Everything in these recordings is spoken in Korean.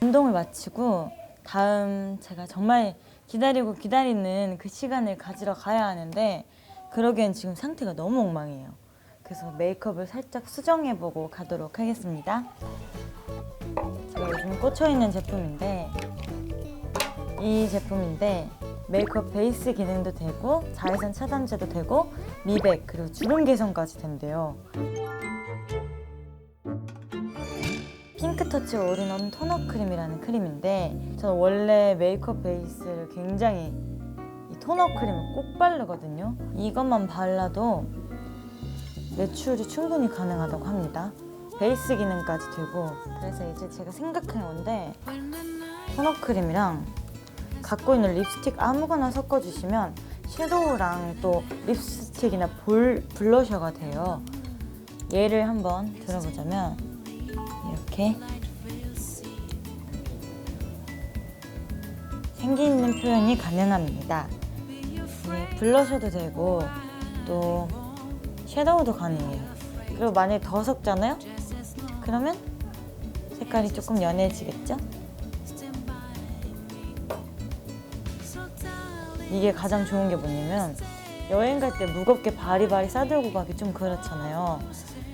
운동을 마치고 다음 제가 정말 기다리고 기다리는 그 시간을 가지러 가야 하는데 그러기엔 지금 상태가 너무 엉망이에요. 그래서 메이크업을 살짝 수정해보고 가도록 하겠습니다. 제가 요즘 꽂혀있는 제품인데 이 제품인데 메이크업 베이스 기능도 되고 자외선 차단제도 되고 미백 그리고 주름 개선까지 된대요. 핑크터치 올인원 토너 크림이라는 크림인데 저는 원래 메이크업 베이스를 굉장히 이 토너 크림을 꼭 바르거든요. 이것만 발라도 매출이 충분히 가능하다고 합니다. 베이스 기능까지 되고 그래서 이제 제가 생각한 건데 토너 크림이랑 갖고 있는 립스틱 아무거나 섞어주시면 섀도우랑 또 립스틱이나 볼 블러셔가 돼요. 얘를 한번 들어보자면 이렇게 생기 있는 표현이 가능합니다. 네, 블러셔도 되고 또 섀도우도 가능해요. 그리고 만약에 더 섞잖아요? 그러면 색깔이 조금 연해지겠죠? 이게 가장 좋은 게 뭐냐면 여행 갈 때 무겁게 바리바리 싸들고 가기 좀 그렇잖아요.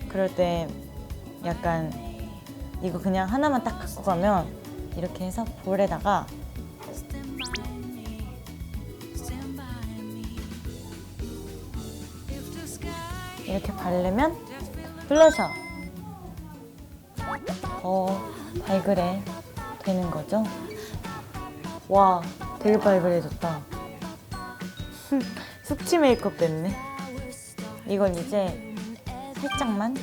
그럴 때 약간 이거 그냥 하나만 딱 갖고 가면 이렇게 해서 볼에다가 이렇게 바르면 블러셔 더 발그레 되는 거죠. 와, 되게 발그레해졌다. 숙취 메이크업 됐네. 이걸 이제 살짝만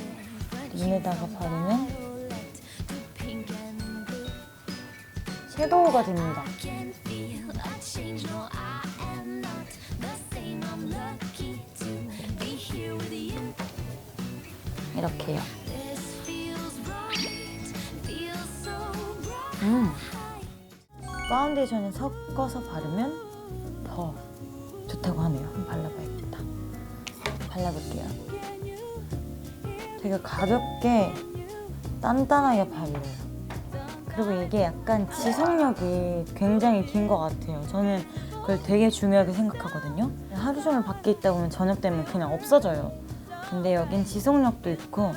눈에다가 바르면 섀도우가 됩니다. 이렇게요. 음. 파운데이션을 섞어서 바르면 더 좋다고 하네요. 발라봐야겠다. 발라볼게요. 되게 가볍게 단단하게 발려요. 그리고 이게 약간 지속력이 굉장히 긴 것 같아요. 저는 그걸 되게 중요하게 생각하거든요. 하루 종일 밖에 있다 보면 저녁 되면 그냥 없어져요. 근데 여긴 지속력도 있고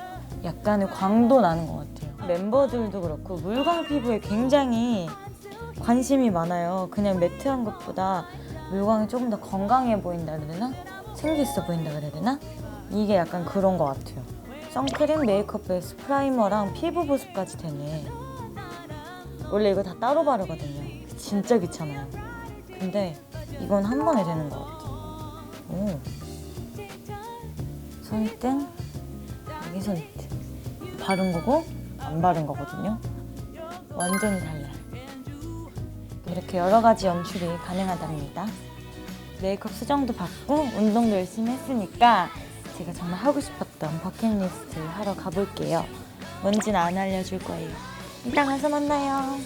약간의 광도 나는 것 같아요. 멤버들도 그렇고 물광 피부에 굉장히 관심이 많아요. 그냥 매트한 것보다 물광이 조금 더 건강해 보인다 그래야 되나? 생기 있어 보인다 그래야 되나? 이게 약간 그런 것 같아요. 선크림, 메이크업 베이스, 프라이머랑 피부 보습까지 되네. 원래 이거 다 따로 바르거든요. 진짜 귀찮아요. 근데 이건 한 번에 되는 것 같아요. 오. 손등, 여기 손등. 바른 거고 안 바른 거거든요. 완전히 달라요. 이렇게 여러 가지 연출이 가능하답니다. 메이크업 수정도 받고 운동도 열심히 했으니까 제가 정말 하고 싶었던 버킷리스트 하러 가볼게요. 뭔지는 안 알려줄 거예요. 이따 가서 만나요.